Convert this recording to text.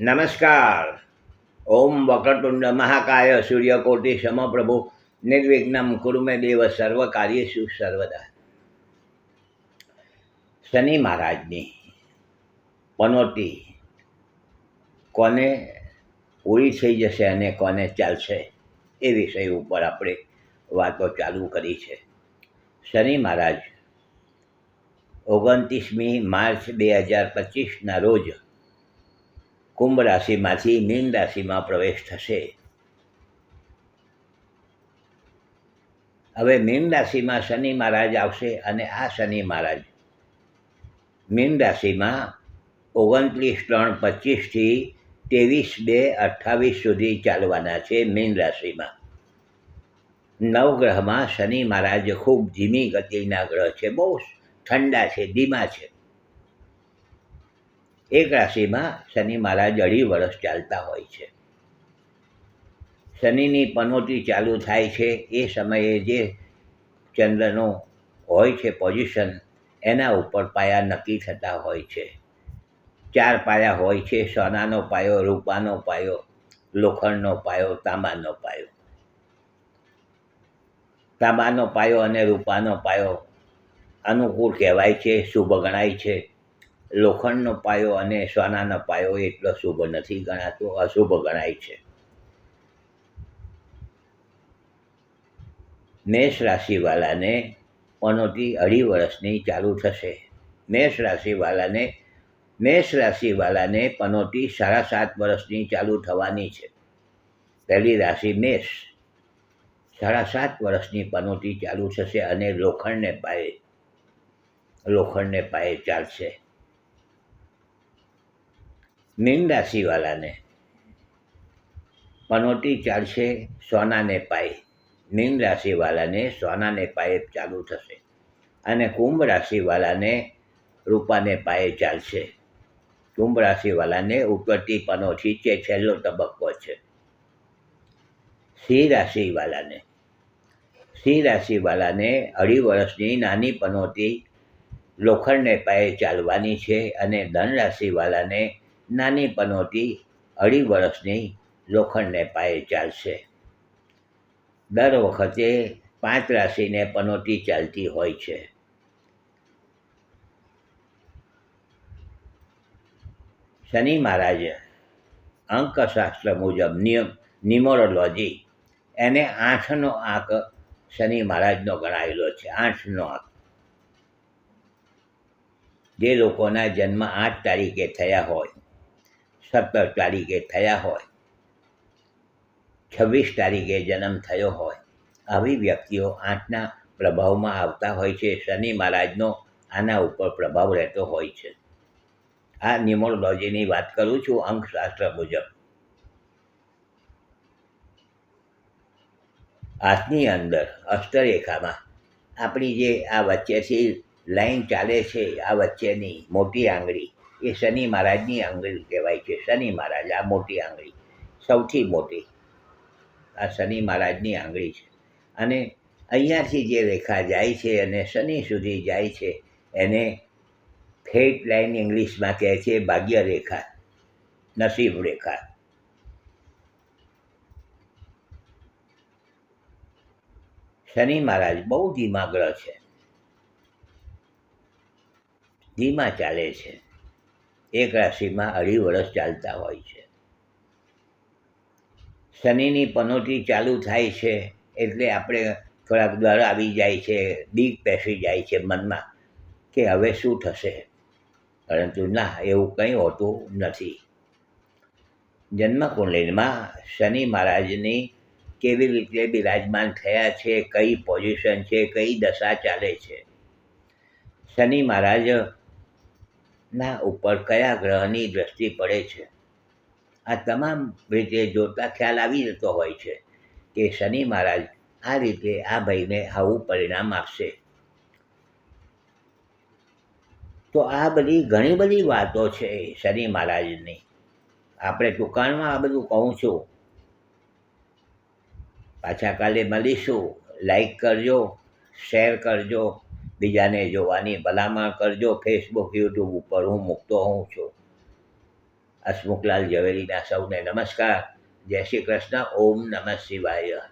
નમસ્કાર. ઓમ વક્રતુંડ મહાકાય સૂર્યકોટી સમપ્રભુ. નિર્વિઘ્નમ કુરુમે દેવ સર્વ કાર્યેષુ સર્વદા. શનિ મહારાજની પનોતી કોને પૂરી થઈ જશે અને કોને ચાલશે એ વિષય ઉપર આપણે વાતો ચાલુ કરી છે. શનિ મહારાજ ઓગણત્રીસમી માર્ચ બે હજાર પચીસના રોજ કુંભ રાશિમાંથી મીન રાશિમાં પ્રવેશ થશે. હવે મીન રાશિમાં શનિ મહારાજ આવશે અને આ શનિ મહારાજ મીન રાશિમાં ઓગણત્રીસ ત્રણ પચીસથી ત્રેવીસ બે અઠ્ઠાવીસ સુધી ચાલવાના છે મીન રાશિમાં નવગ્રહમાં શનિ મહારાજ ખૂબ ધીમી ગતિના ગ્રહ છે, બહુ ઠંડા છે, ધીમા છે. એક રાશિમાં શનિ મહારાજ અઢી વર્ષ ચાલતા હોય છે. શનિની પનોતી ચાલુ થાય છે. એ સમયે જે ચંદ્રનો હોય છે પોઝિશન એના ઉપર પાયા નક્કી થતા હોય છે. ચાર પાયા હોય છે. સોનાનો પાયો, રૂપાનો પાયો, લોખંડનો પાયો, તાંબાનો પાયો. તાંબાનો પાયો અને રૂપાનો પાયો અનુકૂળ કહેવાય છે, શુભ ગણાય છે. લોખંડનો પાયો અને સોનાનો પાયો એટલો શુભ નથી ગણાતો, અશુભ ગણાય છે. મેષ રાશિવાળાને પનોતી અઢી વર્ષની ચાલુ થશે. મેષ રાશિવાળાને મેષ રાશિવાળાને પનોતી સાડા સાત વર્ષની ચાલુ થવાની છે. પહેલી રાશિ મેષ. સાડા સાત વર્ષની પનોતી ચાલુ થશે અને લોખંડને પાયે લોખંડને પાયે ચાલશે. મીન રાશિવાળાને પનોતી ચાલશે સોનાને પાય. મીન રાશિવાળાને સોનાને પાયે ચાલુ થશે અને કુંભ રાશિવાળાને રૂપાને પાયે ચાલશે. કુંભ રાશિવાળાને ઉપરથી પનોથી છે છેલ્લો તબક્કો છે. સિંહ રાશિવાળાને સિંહ રાશિવાળાને અઢી વર્ષની નાની પનોતી લોખંડને પાયે ચાલવાની છે અને ધન રાશિવાળાને નાની પનોતી અઢી વર્ષની લોખંડને પાયે ચાલશે. દર વખતે પાંચ રાશિને પનોતી ચાલતી હોય છે. શનિ મહારાજ, અંકશાસ્ત્ર મુજબ નિયમ, ન્યુમરોલોજી, એને આઠનો આંક શનિ મહારાજનો ગણાયેલો છે. આઠનો આંક. જે લોકોના જન્મ આઠ તારીખે થયા હોય સત્તર તારીખે થયા હોય, છવ્વીસ તારીખે જન્મ થયો હોય, આવી વ્યક્તિઓ આઠના પ્રભાવમાં આવતા હોય છે. શનિ મહારાજનો આના ઉપર પ્રભાવ રહેતો હોય છે. આ ન્યુમોલોજીની વાત કરું છું અંકશાસ્ત્ર મુજબ. હાથની અંદર અષ્ટરેખામાં આપણી જે આ વચ્ચેથી લાઈન ચાલે છે, આ વચ્ચેની મોટી આંગળી એ શનિ મહારાજની આંગળી કહેવાય છે, શનિ મહારાજ, આ મોટી આંગળી. સૌથી મોટી. આ શનિ મહારાજની આંગળી છે. અને અહીંયાથી જે રેખા જાય છે અને શનિ સુધી જાય છે, એને ફેટ લાઈન ઇંગ્લિશમાં કહે છે ભાગ્ય રેખા, નસીબ રેખા. શનિ મહારાજ બહુ ધીમા ગ્રહ છે. ધીમા ચાલે છે. એક રાશિમાં અઢી વર્ષ ચાલતા હોય છે. શનિની પનોટી ચાલુ થાય છે એટલે આપણે થોડાક ડર આવી જાય છે, બીક બેસી જાય છે મનમાં કે હવે શું થશે? પરંતુ ના, એવું કંઈ હોતું નથી. જન્મકુંડલીમાં શનિ મહારાજની કેવી રીતે બિરાજમાન થયા છે, કઈ પોઝિશન છે, કઈ દશા ચાલે છે? શનિ મહારાજના ઉપર કયા ગ્રહની દ્રષ્ટિ પડે છે? આ તમામ રીતે જોતા ખ્યાલ આવી જતો હોય છે કે શનિ મહારાજ આ રીતે આ ભાઈને આવું પરિણામ આપશે. તો આ બધી ઘણી બધી વાતો છે શનિ મહારાજની. આપણે ટૂંકાણમાં આ બધું કહું છું. પાછા કાલે મળીશું. લાઈક કરજો શેર કરજો. બીજાને જોવાની, ભલામણ કરજો ફેસબુક યુટ્યુબ ઉપર હું મૂકતો હોઉં છું. હસમુખલાલ ઝવેરીના સૌને નમસ્કાર. જય શ્રી કૃષ્ણ. ઓમ નમઃ શિવાય.